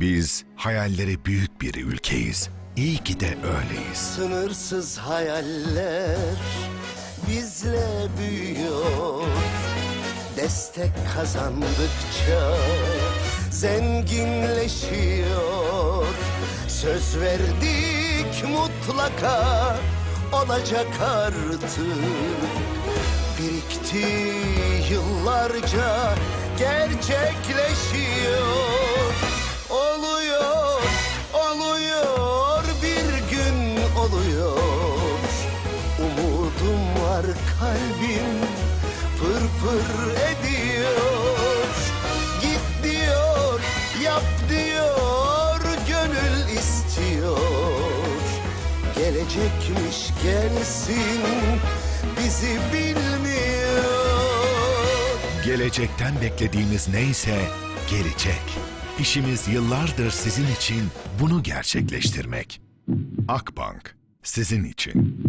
Biz hayalleri büyük bir ülkeyiz. İyi ki de öyleyiz. Sınırsız hayaller bizle büyüyor Destek kazandıkça zenginleşiyor Söz verdik mutlaka olacak artık Birikti yıllarca gerçekleşiyor kalbim pır pır ediyor Git diyor, yap diyor, gönül istiyor Gelecekmiş gelsin bizi bilmiyor Gelecekten beklediğimiz neyse gelecek. İşimiz yıllardır sizin için bunu gerçekleştirmek. Akbank sizin için.